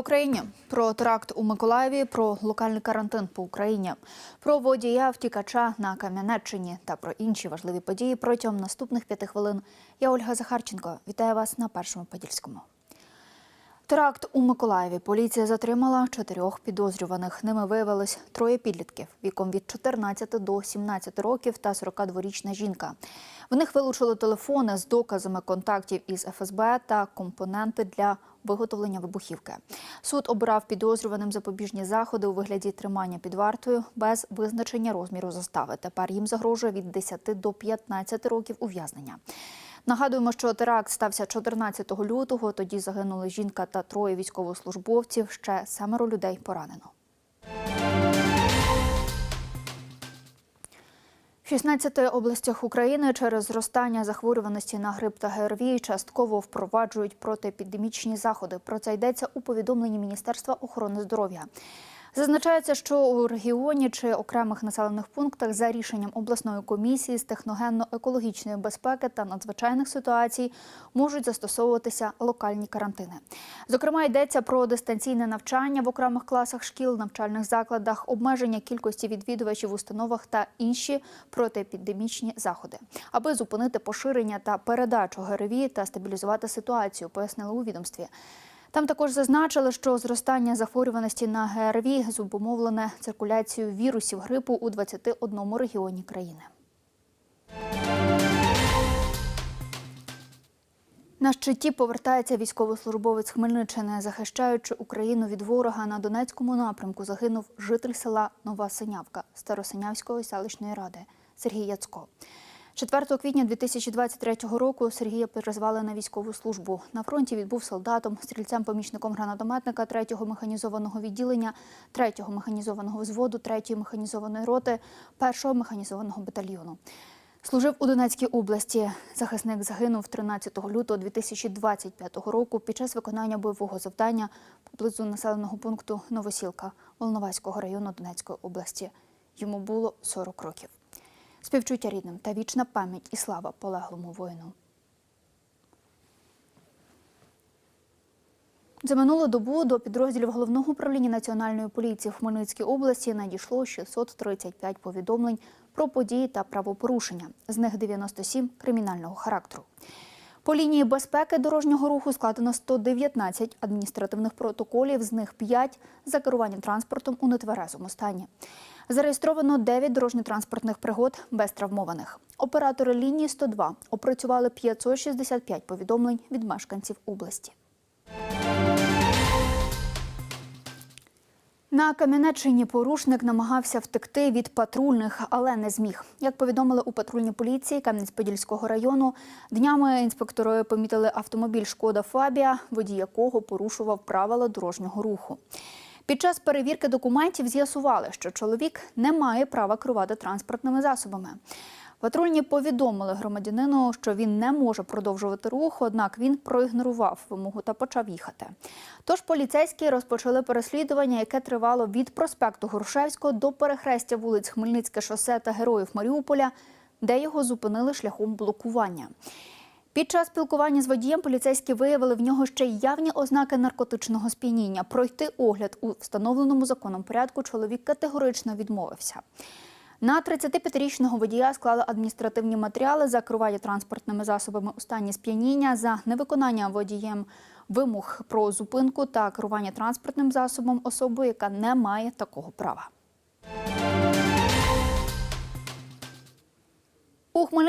Україні про теракт у Миколаєві, про локальний карантин по Україні, про водія втікача на Кам'янеччині та про інші важливі події протягом наступних п'яти хвилин. Я Ольга Захарченко. Вітаю вас на першому подільському. Теракт у Миколаєві. Поліція затримала чотирьох підозрюваних. Ними виявилось троє підлітків віком від 14 до 17 років та 42-річна жінка. В них вилучили телефони з доказами контактів із ФСБ та компоненти для виготовлення вибухівки. Суд обирав підозрюваним запобіжні заходи у вигляді тримання під вартою без визначення розміру застави. Тепер їм загрожує від 10 до 15 років ув'язнення. Нагадуємо, що теракт стався 14 лютого. Тоді загинули жінка та троє військовослужбовців. Ще семеро людей поранено. 16 областях України через зростання захворюваності на грип та ГРВІ частково впроваджують протиепідемічні заходи. Про це йдеться у повідомленні Міністерства охорони здоров'я. Зазначається, що у регіоні чи окремих населених пунктах за рішенням обласної комісії з техногенно-екологічної безпеки та надзвичайних ситуацій можуть застосовуватися локальні карантини. Зокрема, йдеться про дистанційне навчання в окремих класах шкіл, навчальних закладах, обмеження кількості відвідувачів в установах та інші протиепідемічні заходи, аби зупинити поширення та передачу ГРВІ та стабілізувати ситуацію, пояснили у відомстві. Там також зазначили, що зростання захворюваності на ГРВІ зумовлене циркуляцією вірусів грипу у 21 регіоні країни. На щиті повертається військовослужбовець Хмельниччини. Захищаючи Україну від ворога на Донецькому напрямку, загинув житель села Нова Синявка Старосинявської селищної ради Сергій Яцко. 4 квітня 2023 року Сергія призвали на військову службу. На фронті він був солдатом, стрільцем-помічником гранатометника 3-го механізованого відділення, 3-го механізованого взводу, 3-ї механізованої роти, 1-го механізованого батальйону. Служив у Донецькій області. Захисник загинув 13 лютого 2025 року під час виконання бойового завдання поблизу населеного пункту Новосілка Волноваського району Донецької області. Йому було 40 років. Співчуття рідним та вічна пам'ять і слава полеглому воїну. За минулу добу до підрозділів головного управління національної поліції в Хмельницькій області надійшло 635 повідомлень про події та правопорушення. З них 97 кримінального характеру. По лінії безпеки дорожнього руху складено 119 адміністративних протоколів, з них 5 за керування транспортом у нетверезому стані. Зареєстровано 9 дорожньо-транспортних пригод без травмованих. Оператори лінії 102 опрацювали 565 повідомлень від мешканців області. На Кам'янеччині порушник намагався втекти від патрульних, але не зміг. Як повідомили у патрульній поліції Кам'янець-Подільського району, днями інспектори помітили автомобіль Шкода Фабія, водій якого порушував правила дорожнього руху. Під час перевірки документів з'ясували, що чоловік не має права керувати транспортними засобами. Патрульні повідомили громадянину, що він не може продовжувати рух, однак він проігнорував вимогу та почав їхати. Тож поліцейські розпочали переслідування, яке тривало від проспекту Грушевського до перехрестя вулиць Хмельницьке шосе та Героїв Маріуполя, де його зупинили шляхом блокування. Під час спілкування з водієм поліцейські виявили в нього ще й явні ознаки наркотичного сп'яніння. Пройти огляд у встановленому законом порядку чоловік категорично відмовився. На 35-річного водія склали адміністративні матеріали за керування транспортними засобами у стані сп'яніння, за невиконання водієм вимог про зупинку та керування транспортним засобом особи, яка не має такого права.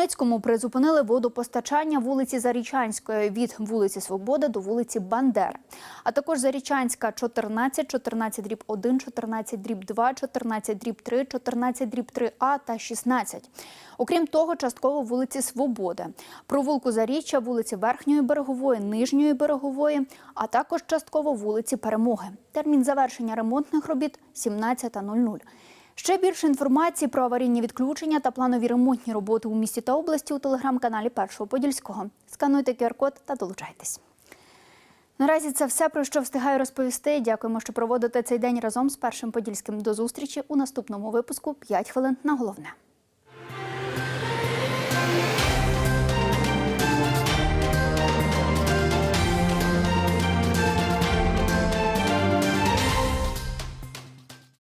Хмельницькому призупинили водопостачання вулиці Зарічанської від вулиці Свободи до вулиці Бандер, а також Зарічанська 14, 14 дріб 1, 14 дріб 2, 14 дріб 3, 14 дріб 3А та 16. Окрім того, частково вулиці Свободи, провулку Заріччя, вулиці Верхньої берегової, Нижньої берегової, а також частково вулиці Перемоги. Термін завершення ремонтних робіт 17.00. Ще більше інформації про аварійні відключення та планові ремонтні роботи у місті та області у телеграм-каналі Першого Подільського. Скануйте QR-код та долучайтесь. Наразі це все, про що встигаю розповісти. Дякуємо, що проводите цей день разом з першим подільським. До зустрічі у наступному випуску «5 хвилин на головне.